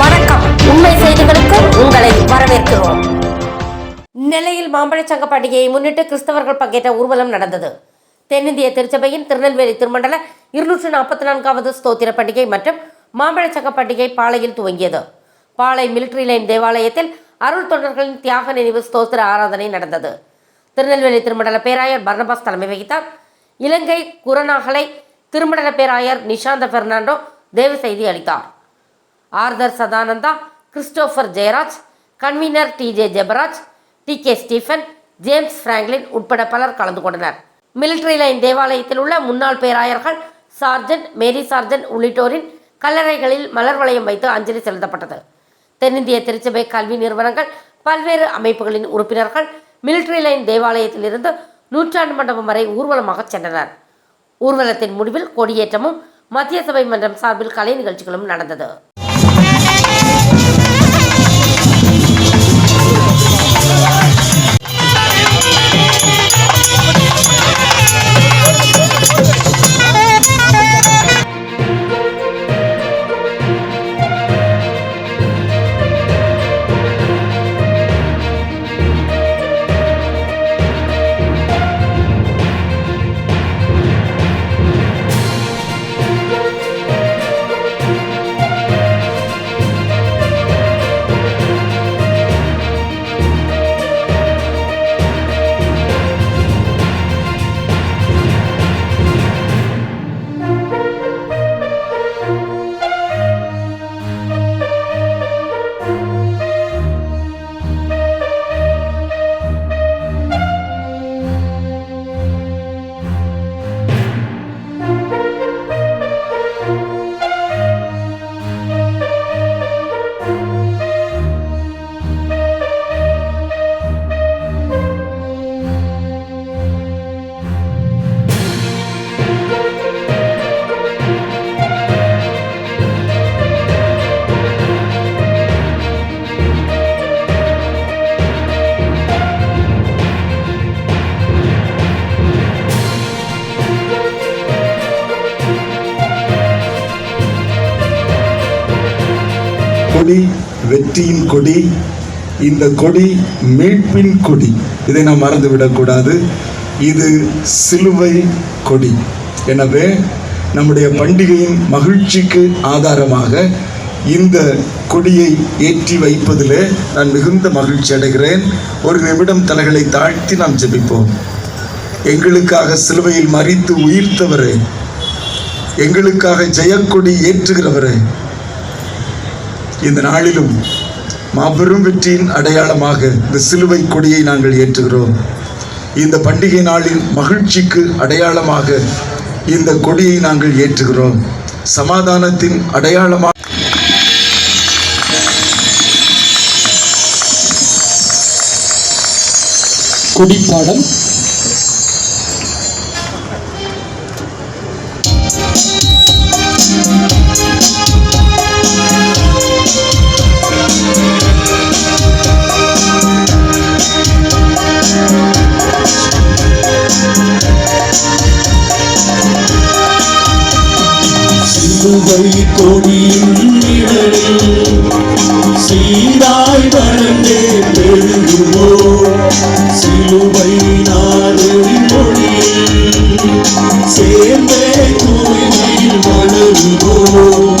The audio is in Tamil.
வணக்கம். உண்மை செய்திகளுக்கு உங்களை வரவேற்கிறோம். நெல்லையில் மாம்பழச்சங்க பண்டிகையை முன்னிட்டு கிறிஸ்தவர்கள் பங்கேற்ற ஊர்வலம் நடந்தது. தென்னிந்திய திருச்சபையின் திருநெல்வேலி திருமண்டல இருநூற்று நாற்பத்தி நான்காவது ஸ்தோத்திர பண்டிகை மற்றும் மாம்பழச்சங்க பண்டிகை பாளையில் துவங்கியது. பாளை மிலிட்டரி லைன் தேவாலயத்தில் அருள் தொண்டர்களின் தியாக நினைவு ஸ்தோத்திர ஆராதனை நடந்தது. திருநெல்வேலி திருமண்டல பேராயர் பர்னபாஸ் தலைமை வகித்தார். இலங்கை குரணாகலை திருமண்டல பேராயர் நிஷாந்த பெர்னாண்டோ தேவ செய்தி அளித்தார். Arthur Sadananda Christopher Jeyaraj convener T J Jebaraj T K Stephen James Franklin உட்பட பலர் கலந்து கொண்டனர். மிலிட்டரி லைன் தேவாலயத்தில் உள்ள முன்னாள் பேராயர்கள் சார்ஜன்ட் மேரி சார்ஜன்ட் உள்ளிட்டோரின் கல்லறைகளில் மலர் வளையம் வைத்து அஞ்சலி செலுத்தப்பட்டது. தென்னிந்திய திருச்சபை கல்வி நிறுவனங்கள் பல்வேறு அமைப்புகளின் உறுப்பினர்கள் மிலிட்டரி லைன் தேவாலயத்திலிருந்து நூற்றாண்டு மண்டபம் வரை ஊர்வலமாக சென்றனர். ஊர்வலத்தின் முடிவில் கொடியேற்றமும் மத்திய சபை மன்றம் சார்பில் கலை நிகழ்ச்சிகளும் நடந்தது. கொடி வெற்றியின் கொடி இந்த கொடி மீட்பின் கொடி. இதை நாம் மறந்துவிடக்கூடாது. இது சிலுவை கொடி. எனவே நம்முடைய பண்டிகையின் மகிழ்ச்சிக்கு ஆதாரமாக இந்த கொடியை ஏற்றி வைப்பதிலே நான் மிகுந்த மகிழ்ச்சி அடைகிறேன். ஒரு நிமிடம் தலைகளை தாழ்த்தி நாம் ஜெபிப்போம். எங்களுக்காக சிலுவையில் மறித்து உயிர்த்தவரே. எங்களுக்காக ஜெயக்கொடி ஏற்றுகிறவரே. இந்த நாளிலும் மாபெரும் வெற்றியின் அடையாளமாக இந்த சிலுவை கொடியை நாங்கள் ஏற்றுகிறோம். இந்த பண்டிகை நாளின் மகிழ்ச்சிக்கு அடையாளமாக இந்த கொடியை நாங்கள் ஏற்றுகிறோம். சமாதானத்தின் அடையாளமாக கொடிப்பாடம் சிலுவை கொடியின் நிழலில் சீராய் வளர்ந்தே பெருகுவோம். சிலுவை நாடு மொழியில் சேர்ந்தே தூய்மையில் வளருவோம்